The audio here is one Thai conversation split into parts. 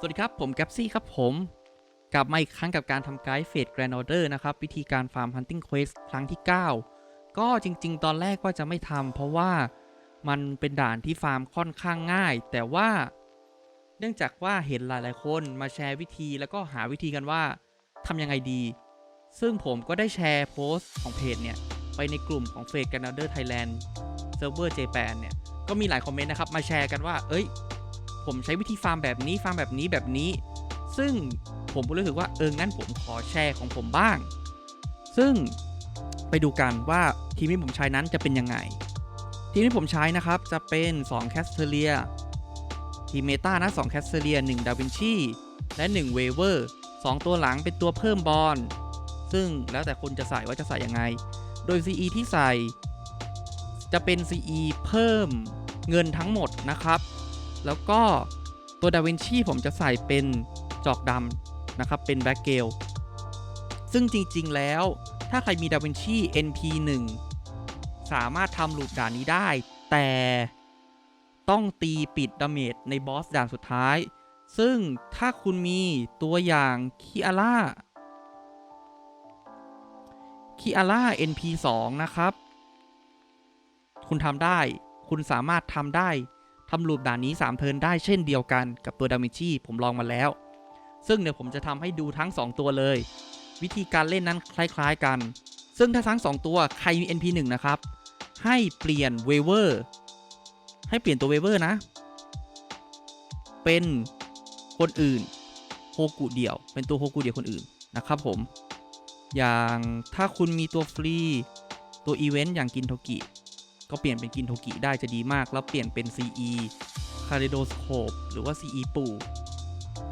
สวัสดีครับ ผมแกปซี่ครับผม กลับมาอีกครั้งกับการทำไกด์เฟดแกรนด์ออเดอร์นะครับ วิธีการฟาร์ม Hunting Quest ครั้งที่ 9 ก็จริง ๆ ตอนแรกว่าจะไม่ทำเพราะว่ามันเป็นด่านที่ฟาร์มค่อนข้างง่าย แต่ว่า เนื่องจากว่าเห็นหลาย ๆ คนมาแชร์วิธีแล้วก็หาวิธีกันว่าทำยังไงดี ซึ่งผมก็ได้แชร์โพสต์ของเพจเนี่ย ไปในกลุ่มของเฟดแกรนด์ออเดอร์ไทยแลนด์เซิร์ฟเวอร์เจแปนเนี่ยก็มีหลายคอมเมนต์นะครับมาแชร์กันว่า เอ้ย ผมใช้วิธีฟาร์มแบบนี้ฟาร์มแบบนี้แบบนี้ ซึ่งผมก็รู้สึกว่าเอองั้นผมขอแชร์ของผมบ้าง ซึ่งไปดูกันว่าทีมที่ผมใช้นั้นจะเป็นยังไง ทีมที่ผมใช้นะครับจะเป็น2แคสเทเลียทีมเมตานะ2แคสเทเลีย1ดาวินชีและ1เวเวอร์2ตัวหลังเป็นตัวเพิ่มบอลซึ่งแล้วแต่คนจะใส่ว่าจะใส่ยังไง โดย CE ที่ใส่จะเป็น CE เพิ่มเงินทั้งหมดนะครับ แล้วก็ตัวดาวินชีผมจะใส่เป็นจอกดำนะครับ เป็นแบ็กเกลซึ่งจริงๆแล้วถ้าใครมีดาวินชี NP1 สามารถทำลูปด่านนี้ได้ แต่ต้องตีปิดดาเมจในบอสด่านสุดท้าย ซึ่งถ้าคุณมีตัวอย่างคิอาร่าคิอาร่า NP2 นะครับ คุณทำได้ คุณสามารถทำได้ ทำลูปด่านนี้ 3 เทิร์นได้เช่นเดียวกันกับตัวดามิชี่ผมลองมาแล้ว ซึ่งเดี๋ยวผมจะทำให้ดูทั้ง 2 ตัวเลย วิธีการเล่นนั้นคล้าย ๆกัน ซึ่งถ้าทั้ง 2 ตัวใครมี NP1 นะครับ ให้เปลี่ยนเวเวอร์ให้เปลี่ยนตัวเวเวอร์นะ เป็นคนอื่นโฮกุเดี่ยว เป็นตัวโฮกุเดี่ยวคนอื่นนะครับผม อย่างถ้าคุณมีตัวฟรี ตัวอีเวนต์อย่างกินโทกิ ก็เปลี่ยนเป็นกินโทกิได้จะดีมาก แล้วเปลี่ยนเป็น CE คาริโดสโคปหรือว่า CE ปู่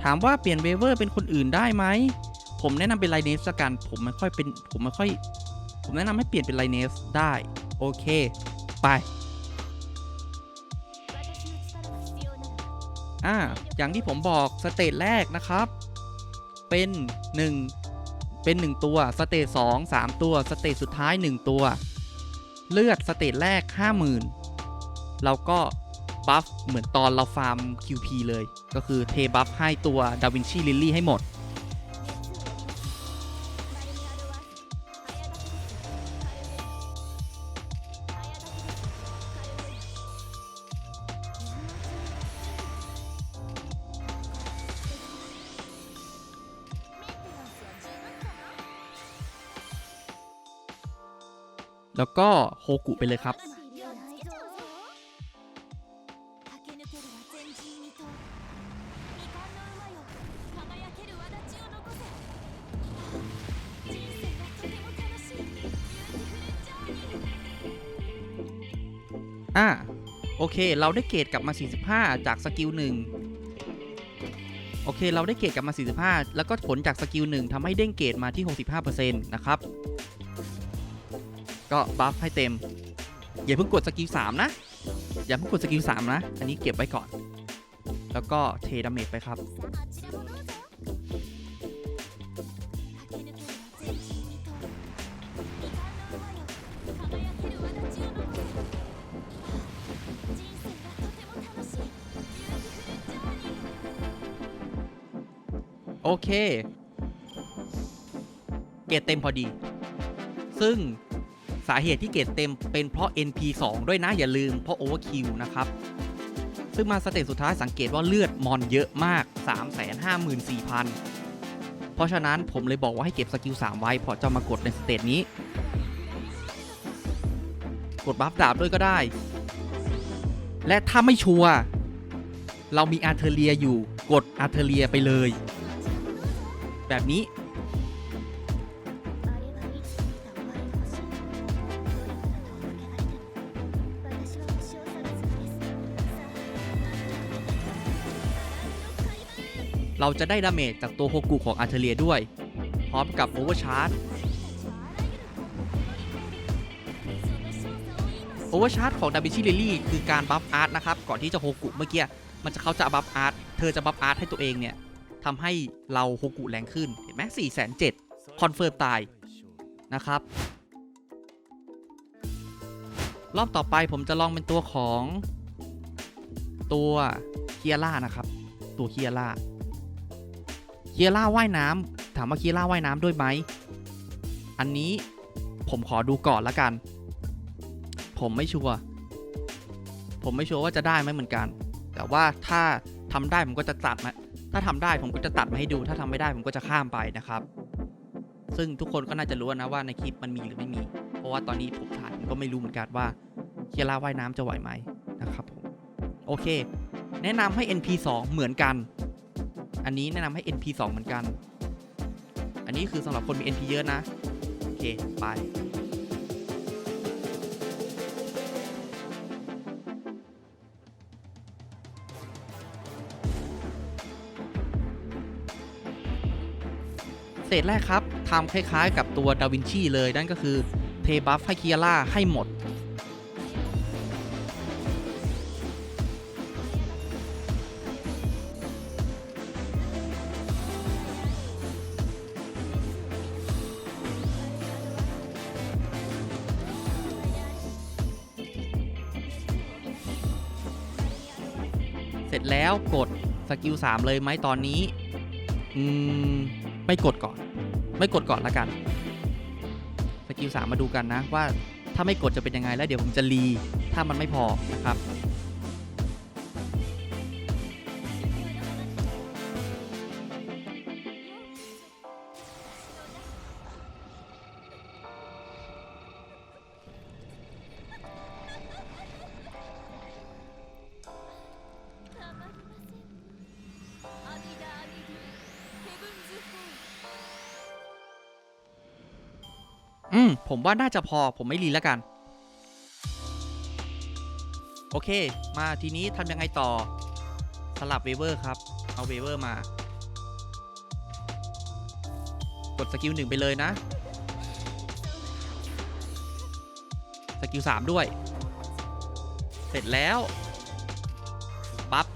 ถามว่าเปลี่ยนเวเวอร์เป็นคนอื่นได้ไหม ผมแนะนำเป็นไลเนสละกัน ผมไม่ค่อยเป็นผมไม่ค่อย ผมแนะนำให้เปลี่ยนเป็นไลเนสได้ โอเค ไปอ่าอย่างที่ผมบอกสเตจแรกนะครับ เป็น 1 เป็น 1 ตัวสเตจ2 3 ตัวสเตจสุดท้าย 1 ตัว เลือดสเตจแรก 50,000 เราก็บัฟเหมือนตอนเราฟาร์ม QP เลย ก็คือเทบัฟให้ตัวดาวินชีลิลลี่ให้หมด แล้วก็โฮกุไปเลยครับ อ่า โอเค เราได้เกรดกลับมา 45 จากสกิลหนึ่งโอเค เราได้เกรดกลับมา 45 แล้วก็ผลจากสกิลหนึ่งทำให้เด้งเกรดมาที่ 65%นะครับ ก็บัฟให้เต็ม อย่าเพิ่งกดสกิล3นะ อย่าเพิ่งกดสกิล3นะ อันนี้เก็บไว้ก่อน แล้วก็เทดาเมจไปครับโอเค เกรดเต็มพอดี ซึ่ง สาเหตุที่เกรดเต็มเป็นเพราะ NP2 ด้วยนะอย่าลืมเพราะ Overkill นะครับ ซึ่งมาสเตจสุดท้ายสังเกตว่าเลือดมอนเยอะมาก 354,000 เพราะฉะนั้นผมเลยบอกว่าให้เก็บสกิล 3 ไว้พราะจะมากดในสเตจนี้ กดบัฟดาบด้วยก็ได้ และถ้าไม่ชัวร์เรามีอาร์เทเรียอยู่กดอาร์เทเรียไปเลย แบบนี้ เราจะได้ดาเมจจากตัวโฮกุของอาร์เทเรียด้วย พร้อมกับโอเวอร์ชาร์จโอเวอร์ชาร์จของดาบิชิลิลี่คือการบัฟอาร์ตนะครับ ก่อนที่จะโฮกุเมื่อกี้มันจะเขาจะบัฟอาร์ตเธอจะบัฟอาร์ตให้ตัวเองเนี่ยทำให้เราโฮกุแรงขึ้น เห็นไหมสี่แสนเจ็ดคอนเฟิร์มตายนะครับ รอบต่อไปผมจะลองเป็นตัวของตัวเคียร่านะครับ ตัวเคียร่า เคียร่าว่ายน้ำถามว่าเคียร่าว่ายน้ำด้วยไหม อันนี้ผมขอดูก่อนละกัน ผมไม่ชัวร์ผมไม่ชัวร์ว่าจะได้ไหมเหมือนกัน แต่ว่าถ้าทำได้ผมก็จะตัดมาถ้าทำได้ผมก็จะตัดมาให้ดู ถ้าทำไม่ได้ผมก็จะข้ามไปนะครับ ซึ่งทุกคนก็น่าจะรู้นะว่าในคลิปมันมีหรือไม่มี เพราะว่าตอนนี้ผมถ่ายผมก็ไม่รู้เหมือนกันว่าเคียร่าว่ายน้ำจะไหวไหมนะครับผมโอเค แนะนำให้ NP2 เหมือนกัน อันนี้แนะนำให้ NP2 เหมือนกัน อันนี้คือสำหรับคนมี NP เยอะนะ โอเค ไป เศษแรกครับทำคล้ายๆกับตัวดาวินชีเลย นั่นก็คือเทบัฟให้เคียร่าให้หมด ร็จแล้วกดสกิล3เลยไหมตอนนี้ อืม ไม่กดก่อน ไม่กดก่อนละกัน สกิล3มาดูกันนะว่าถ้าไม่กดจะเป็นยังไงแล้วเดี๋ยวผมจะรีถ้ามันไม่พอนะครับ อืม ผมว่าน่าจะพอ ผมไม่รีแล้วกัน โอเค มาทีนี้ทำยังไงต่อ สลับเวเวอร์ครับ เอาเวเวอร์มา กดสกิลหนึ่งไปเลยนะ สกิลสามด้วย เสร็จแล้วปั๊บ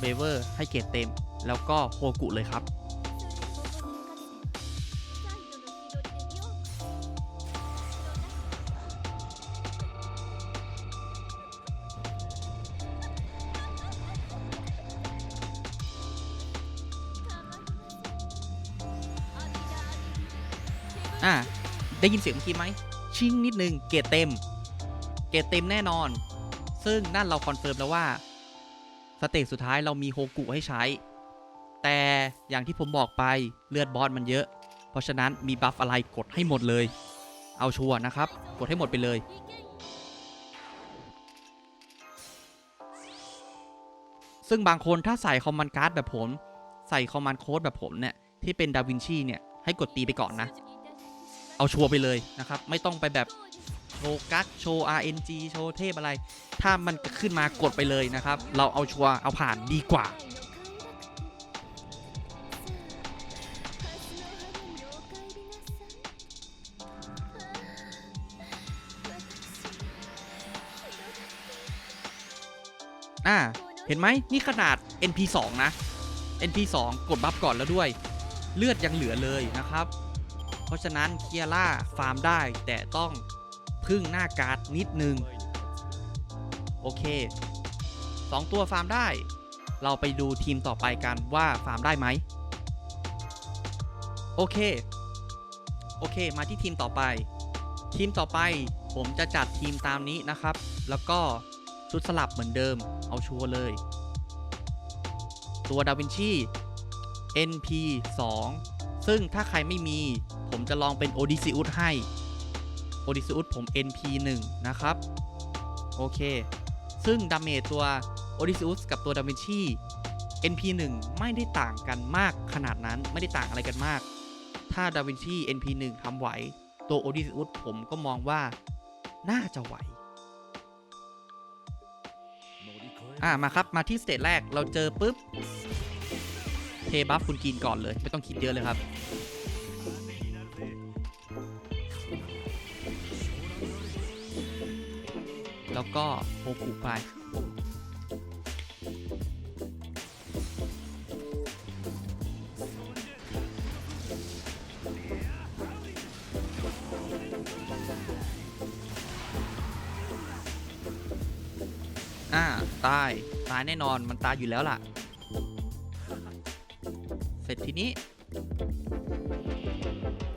เวเวอร์ให้เกรดเต็ม แล้วก็โฮกุเลยครับ อะได้ยินเสียงเมื่อกี้ไหม ชิงนิดนึง เกรดเต็ม เกรดเต็มแน่นอน ซึ่งนั่นเราคอนเฟิร์มแล้วว่า สเตจสุดท้ายเรามีโฮกุให้ใช้ แต่อย่างที่ผมบอกไปเลือดบอสมันเยอะ เพราะฉะนั้นมีบัฟอะไรกดให้หมดเลย เอาชัวร์นะครับ กดให้หมดไปเลยซึ่งบางคนถ้าใส่คอมมานด์การ์ดแบบผม ใส่คอมมานด์โค้ดแบบผมเนี่ย ที่เป็นดาวินชีเนี่ย ให้กดตีไปก่อนนะ เอาชัวร์ไปเลยนะครับ ไม่ต้องไปแบบโชว์กักโชว์ RNG โชว์เทพอะไร ถ้ามันขึ้นมากดไปเลยนะครับ เราเอาชัวร์เอาผ่านดีกว่าอ่าเห็นไหมนี่ขนาด NP2 นะ NP2 กดบัฟก่อนแล้วด้วย เลือดยังเหลือเลยนะครับ ราะฉะนั้นเคียร่าฟาร์มได้แต่ต้องพึ่งหน้าการ์ดนิดนึง โอเค 2 ตัวฟาร์มได้ เราไปดูทีมต่อไปกันว่าฟาร์มได้ไหม โอเค โอเค มาที่ทีมต่อไป ทีมต่อไปผมจะจัดทีมตามนี้นะครับ แล้วก็ชุดสลับเหมือนเดิม เอาชัวร์เลย ตัวดาวินชี NP 2 ซึ่งถ้าใครไม่มี ผมจะลองเป็น Odysseus ให้ Odysseus ผม NP 1 นะครับ โอเค ซึ่งดาเมจตัว Odysseus กับตัวดาวินชี NP 1 ไม่ได้ต่างกันมากขนาดนั้นไม่ได้ต่างอะไรกันมาก ถ้าดาวินชี NP 1 ทำไหว ตัว Odysseus ผมก็มองว่าน่าจะไหว อ่ามาครับ มาที่สเตจแรกเราเจอปุ๊บ เทบัฟคุณกินก่อนเลย ไม่ต้องคิดเยอะเลยครับ แล้วก็โฮกุไปอ่า ตาย ตายแน่นอนมันตายอยู่แล้วล่ะ เสร็จทีนี้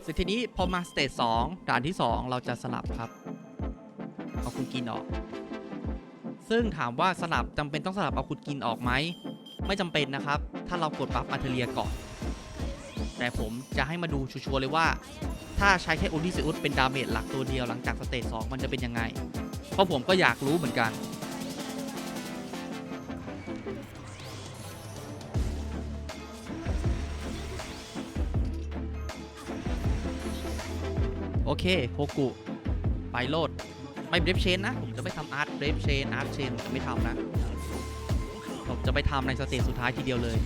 เสร็จทีนี้พอมาสเตจสองด่านที่ 2 เราจะสลับครับ กินออก ซึ่งถามว่าสลับจำเป็นต้องสลับเอาคุณกินออกไหม ไม่จำเป็นนะครับ ถ้าเรากดบัฟอาเทเลียก่อน แต่ผมจะให้มาดูชัวร์เลยว่า ถ้าใช้แค่โอดิซิอุสเป็นดาเมจหลักตัวเดียวหลังจากสเตจ2มันจะเป็นยังไง เพราะผมก็อยากรู้เหมือนกันโอเคโคกุ ไปโลด ไม่เรฟเชนนะ ผมจะไม่ทำอาร์ตเรฟเชนอาร์ตเชนไม่ทำนะ ผมจะไปทำในสเตจสุดท้ายทีเดียวเลย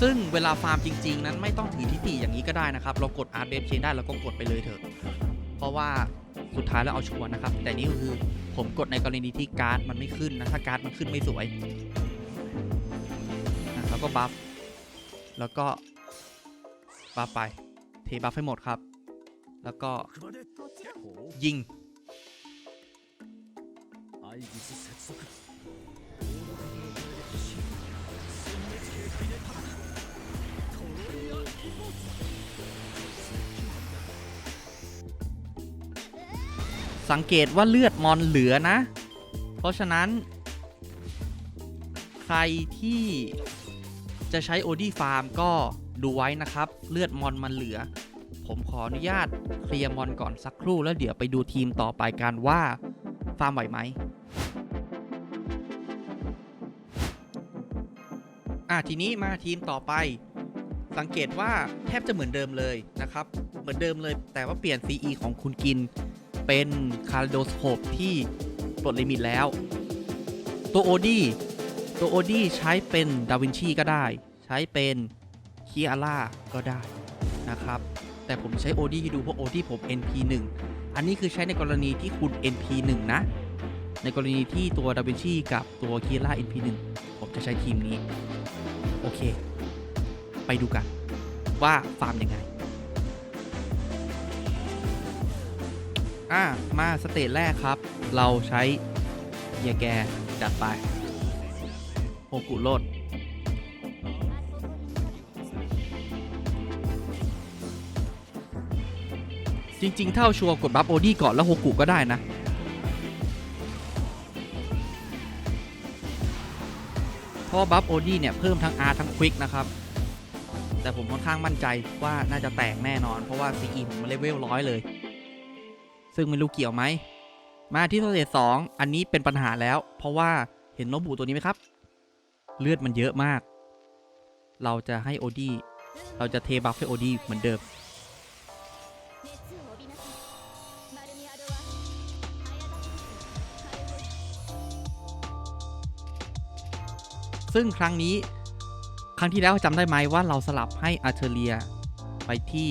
ซึ่งเวลาฟาร์มจริง ๆ นั้นไม่ต้องถือทิฏฐิอย่างนี้ก็ได้นะครับ เรากดอาร์ตเรฟเชนได้เราก็กดไปเลยเถอะ เพราะว่าสุดท้ายแล้วเอาชัวร์นะครับ แต่นี่ก็คือผมกดในกรณีที่การ์ดมันไม่ขึ้นนะ ถ้าการ์ดมันขึ้นไม่สวยนะแล้วก็บัฟ แล้วก็ บัฟไปเทบัฟให้หมดครับ แล้วก็ยิง สังเกตว่าเลือดมอนเหลือนะ เพราะฉะนั้น ใครที่จะใช้โอดีฟาร์มก็ ดูไว้นะครับ เลือดมอนมันเหลือ ผมขออนุญาตเคลียร์มอนก่อนสักครู่แล้วเดี๋ยวไปดูทีมต่อไปกันว่าฟาร์มไหวไหมอะทีนี้มาทีมต่อไป สังเกตว่าแทบจะเหมือนเดิมเลยนะครับ เหมือนเดิมเลย แต่ว่าเปลี่ยน CE ของคุณกิน เป็นคาร์โดสโคปที่ปลดลิมิตแล้ว ตัวโอดีตัวโอดีใช้เป็นดาวินชีก็ได้ ใช้เป็น คีอาร่าก็ได้นะครับ แต่ผมใช้โอดี้ดูเพราะโอดีผม NP1 อันนี้คือใช้ในกรณีที่คุณ NP1 นะ ในกรณีที่ตัวดาวินชีกับตัวคีอาร่า NP1 ผมจะใช้ทีมนี้ โอเค ไปดูกันว่าฟาร์มยังไง อะมาสเตจแรกครับ เราใช้เฮียแกจัดไปโฮกุโลด จริง ๆ เท่าชัวร์กดบัฟโอดี้ก่อนแล้วโฮกุก็ได้นะ เพราะบัฟโอดี้เนี่ยเพิ่มทั้ง R ทั้งควิกนะครับ แต่ผมค่อนข้างมั่นใจว่าน่าจะแตกแน่นอน เพราะว่า CE ผมเลเวลร้อยเลย ซึ่งไม่รู้เกี่ยวไหม มาที่สเตสองอันนี้เป็นปัญหาแล้ว เพราะว่าเห็นโนบุตัวนี้ไหมครับ เลือดมันเยอะมาก เราจะให้โอดี้เราจะเทบัฟให้โอดี้เหมือนเดิม ซึ่งครั้งนี้ครั้งที่แล้วจำได้ไหมว่าเราสลับให้อาร์เทเรีย ไปที่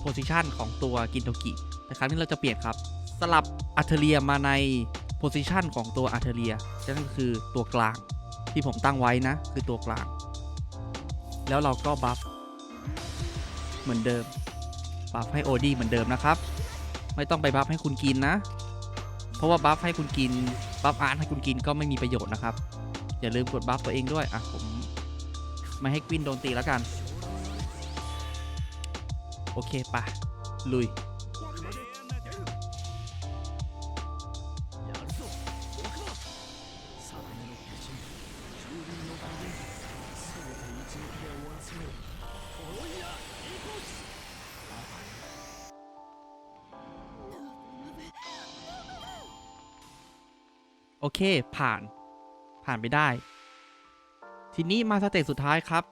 โพซิชันของตัวกินโตกิแต่ครั้งนี้เราจะเปลี่ยนครับ สลับอาร์เทเรียมาในโพซิชันของตัวอาร์เทเรียนั่นก็คือตัวกลางที่ผมตั้งไว้นะ คือตัวกลาง แล้วเราก็บัฟเหมือนเดิมบัฟให้โอดีเหมือนเดิมนะครับ ไม่ต้องไปบัฟให้คุณกินนะ เพราะว่าบัฟให้คุณกินบัฟอาร์ตให้คุณกินก็ไม่มีประโยชน์นะครับ อย่าลืมกดบัฟตัวเองด้วย อะ ผมไม่ให้กวินโดนตีแล้วกัน โอเคปะลุย โอเค ผ่าน ผ่านไปได้ ทีนี้มาสเตจสุดท้ายครับ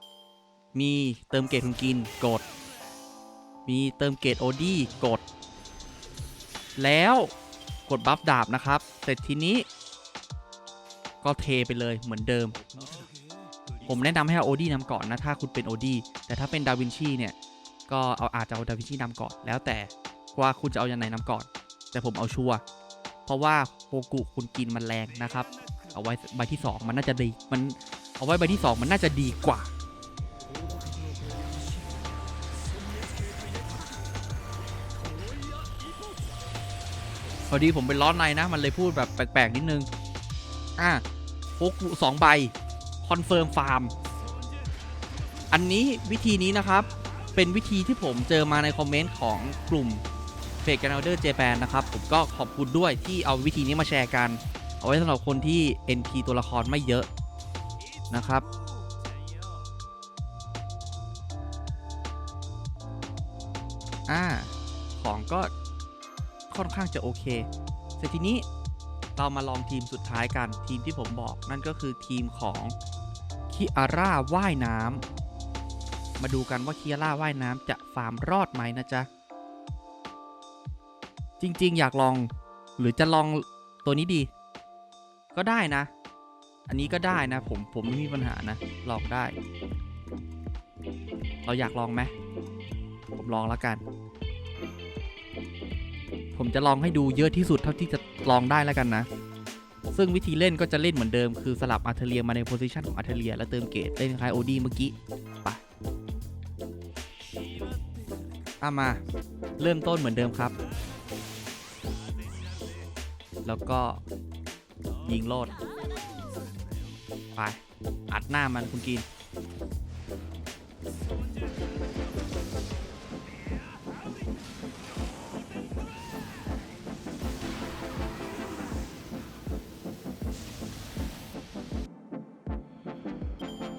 มีเติมเกรดทุนกินกด มีเติมเกรดโอดี้กด แล้วกดบัฟดาบนะครับ เสร็จทีนี้ก็เทไปเลยเหมือนเดิม ผมแนะนำให้เอาโอดี้นำก่อนนะ ถ้าคุณเป็นโอดี้แต่ถ้าเป็นดาวินชีเนี่ย ก็เอาอาจจะเอาดาวินชีนำก่อน แล้วแต่ว่าคุณจะเอาอย่างไหนนำก่อน แต่ผมเอาชัวร์เพราะว่าโฮกุคุณกินมันแรงนะครับ เอาไว้ใบที่2มันน่าจะดีมันเอาไว้ใบที่2มันน่าจะดีกว่าพอดีผมเป็นร้อในนะ มันเลยพูดแบบแปลกๆนิดนึง อะโฟกุสองใบ คอนเฟิร์มฟาร์ม อันนี้วิธีนี้นะครับ เป็นวิธีที่ผมเจอมาในคอมเมนต์ของกลุ่มเฟกแกนเดอร์เจแปนนะครับ ผมก็ขอบคุณด้วยที่เอาวิธีนี้มาแชร์กัน เอาไว้สำหรับคนที่ NP ตัวละครไม่เยอะนะครับ อ่า ของก็ค่อนข้างจะโอเคเสร็จทีนี้เรามาลองทีมสุดท้ายกัน ทีมที่ผมบอกนั่นก็คือทีมของคิอาร่าว่ายน้ำมาดูกันว่าคิอาร่าว่ายน้ำจะฟาร์มรอดไหมนะจ๊ะ จริง ๆ อยากลอง หรือจะลองตัวนี้ดี ก็ได้นะ อันนี้ก็ได้นะ ผมผมไม่มีปัญหานะลองได้ เราอยากลองไหมผมลองแล้วกัน ผมจะลองให้ดูเยอะที่สุดเท่าที่จะลองได้แล้วกันนะ ซึ่งวิธีเล่นก็จะเล่นเหมือนเดิมคือสลับอาร์เทเรียมาในโพซิชันของอาร์เทเรียแล้วเติมเกตเล่นคล้ายโอดีเมื่อกี้ไปอามา เริ่มต้นเหมือนเดิมครับ แล้วก็ ยิงโลด ไป อัดหน้ามันคุณกิน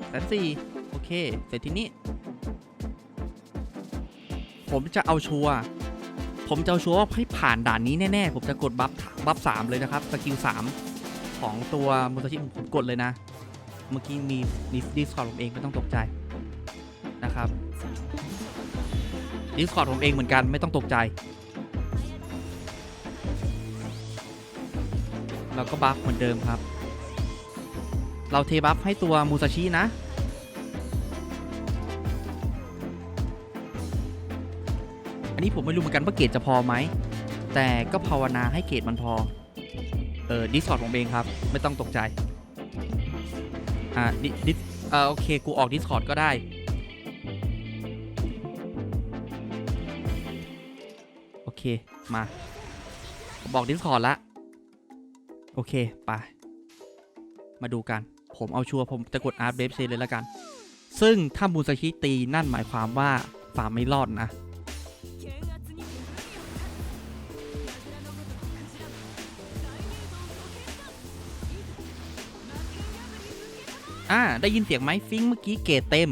แสนสี่โอเค เสร็จทีนี้ ผมจะเอาชัวร์ผมจะเอาชัวร์ว่าให้ผ่านด่านนี้แน่ ๆ ผมจะกดบัฟบัฟสามเลยนะครับ สกิลสาม ของตัวมุตชิผมกดเลยนะ เมื่อกี้มีดิสดิสคอร์ดผมเองไม่ต้องตกใจนะครับดิสคอร์ดผมเองเหมือนกันไม่ต้องตกใจแล้วก็บัฟเหมือนเดิมครับ เราเทบัฟให้ตัวมูซาชินะอันนี้ผมไม่รู้เหมือนกันว่าเกรดจะพอไหม แต่ก็ภาวนาให้เกรดมันพอ เออดิสอดผมเองครับ ไม่ต้องตกใจ อ่าดิดิเออโอเค กูออกดิสคอร์ดก็ได้ โอเค มาผมบอกดิสคอร์ดละ โอเค ไป มาดูกัน ผมเอาชัวร์ ผมจะกดอาร์ตเบฟเซเลยล้วกัน ซึ่งถ้ามูซาชิตีนั่นหมายความว่าฟาร์มไม่รอดนะ อ่า ได้ยินเสียงไหมฟิงเมื่อกี้เกตเต็ม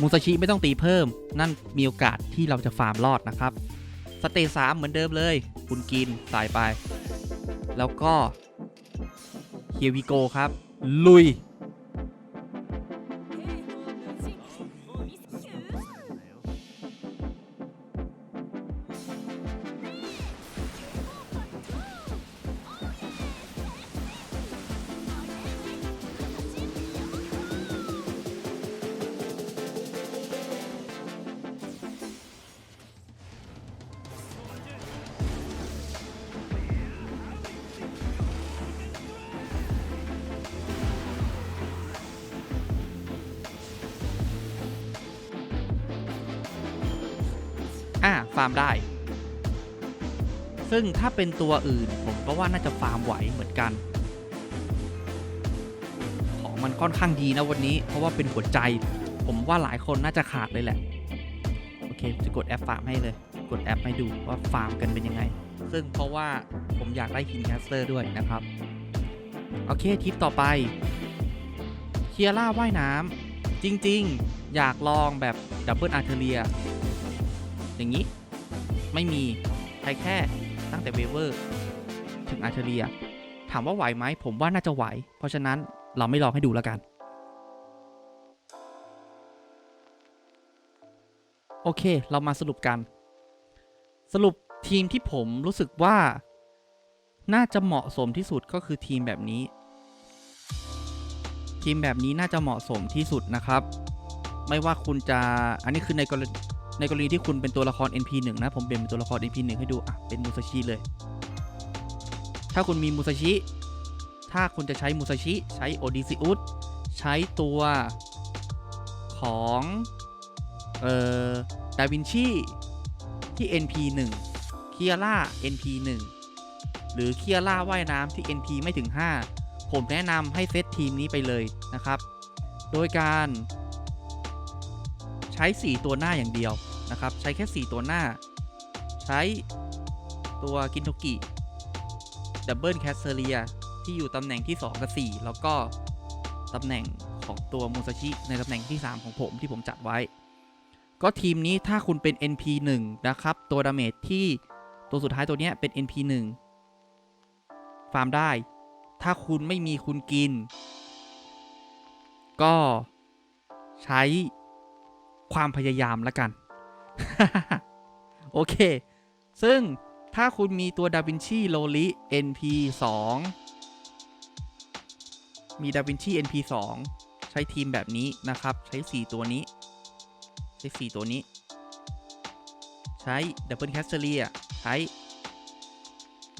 มูซาชิไม่ต้องตีเพิ่ม นั่นมีโอกาสที่เราจะฟาร์มรอดนะครับ สเตจสามเหมือนเดิมเลย คุณกินสายไป แล้วก็เฮียวิโกครับ ลุย ฟาร์มได้ ซึ่งถ้าเป็นตัวอื่นผมก็ว่าน่าจะฟาร์มไหวเหมือนกัน ของมันค่อนข้างดีนะวันนี้ เพราะว่าเป็นหัวใจ ผมว่าหลายคนน่าจะขาดเลยแหละ โอเค จะกดแอปฟาร์มให้เลย กดแอปให้ดูว่าฟาร์มกันเป็นยังไง ซึ่งเพราะว่าผมอยากได้ฮินแคสเตอร์ด้วยนะครับ โอเคทริปต่อไปเคียร่าว่ายน้ำจริง ๆ อยากลองแบบดับเบิลอาร์เทเรีย อย่างนี้ ไม่มีใช้แค่ตั้งแต่เวเวอร์ ถึงอาร์เทเรีย ถามว่าไหวไหม ผมว่าน่าจะไหว เพราะฉะนั้นเราไม่ลองให้ดูแล้วกัน โอเค เรามาสรุปกัน สรุปทีมที่ผมรู้สึกว่า น่าจะเหมาะสมที่สุดก็คือทีมแบบนี้ ทีมแบบนี้น่าจะเหมาะสมที่สุดนะครับ ไม่ว่าคุณจะอันนี้คือในกรณี ในกรณีที่คุณเป็นตัวละคร NP1 นะ ผมเปลี่ยนเป็นตัวละคร NP1 ให้ดู อะ เป็นมูซาชิเลย ถ้าคุณมีมูซาชิ ถ้าคุณจะใช้มูซาชิ ใช้โอดิซิอุสใช้ตัวของ เอ่อ ดาวินชี ที่ NP1 เคียร่า NP1 หรือเคียร่าว่ายน้ำที่ NP ไม่ถึง 5 ผมแนะนำให้เซตทีมนี้ไปเลยนะครับ โดยการใช้ 4 ตัวหน้าอย่างเดียว นะครับ ใช้แค่ 4 ตัวหน้า ใช้ตัวกินโทกิดับเบิลแคสเซเรียที่อยู่ตำแหน่งที่ 2 กับ 4 แล้วก็ตำแหน่งของตัวมูซาชิในตำแหน่งที่ 3 ของผมที่ผมจัดไว้ ก็ทีมนี้ถ้าคุณเป็น NP 1 นะครับ ตัวดาเมจที่ตัวสุดท้ายตัวเนี้ยเป็น NP 1 ฟาร์มได้ ถ้าคุณไม่มีคุณกิน ก็ใช้ความพยายามแล้วกัน โอเค ซึ่งถ้าคุณมีตัวดาวินชีโลลิ NP 2มีดาวินชี NP 2ใช้ทีมแบบนี้นะครับ ใช้ 4 ตัวนี้ ใช้ 4 ตัวนี้ ใช้ดับเบิลแคสเตเลียใช้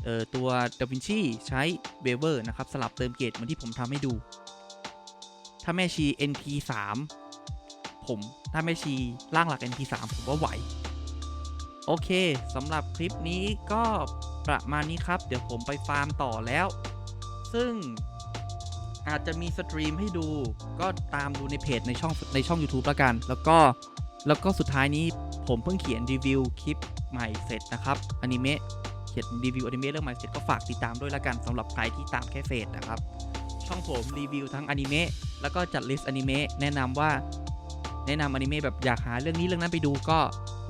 เอ่อตัวดาวินชีใช้เวเวอร์นะครับ สลับเติมเกตเหมือนที่ผมทำให้ดู ถ้าแม่ชี NP 3 ผมถ้าแม่ชีร่างหลัก NP 3 ผมว่าไหว โอเคสำหรับคลิปนี้ก็ประมาณนี้ครับ เดี๋ยวผมไปฟาร์มต่อแล้ว ซึ่งอาจจะมีสตรีมให้ดู ก็ตามดูในเพจในช่องในช่อง YouTube ล้วกัน แล้วก็แล้วก็สุดท้ายนี้ผมเพิ่งเขียนรีวิวคลิปใหม่เสร็จนะครับอนิเมะเขียนรีวิวอนิเมะเรื่องใหม่เสร็จก็ฝากติดตามด้วยละกันสำหรับใครที่ตามแค่เฟซนะครับ ช่องผมรีวิวทั้งอนิเมะแล้วก็จัดลิสต์อนิเมะแนะนำว่า แนะนำอนิเมะแบบอยากหาเรื่องนี้เรื่องนั้นไปดูก็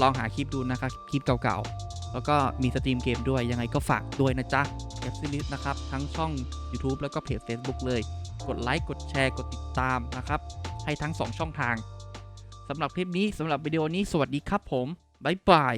ลองหาคลิปดูนะครับคลิปเก่าๆ แล้วก็มีสตรีมเกมด้วยยังไงก็ฝากด้วยนะจ๊ะแอปซิลิสนะครับ ทั้งช่อง YouTube แล้วก็เพจ Facebook เลย กดไลค์กดแชร์กดติดตามนะครับ ให้ทั้ง 2 ช่องทางสำหรับคลิปนี้สำหรับวิดีโอนี้สวัสดีครับผม บ๊ายบาย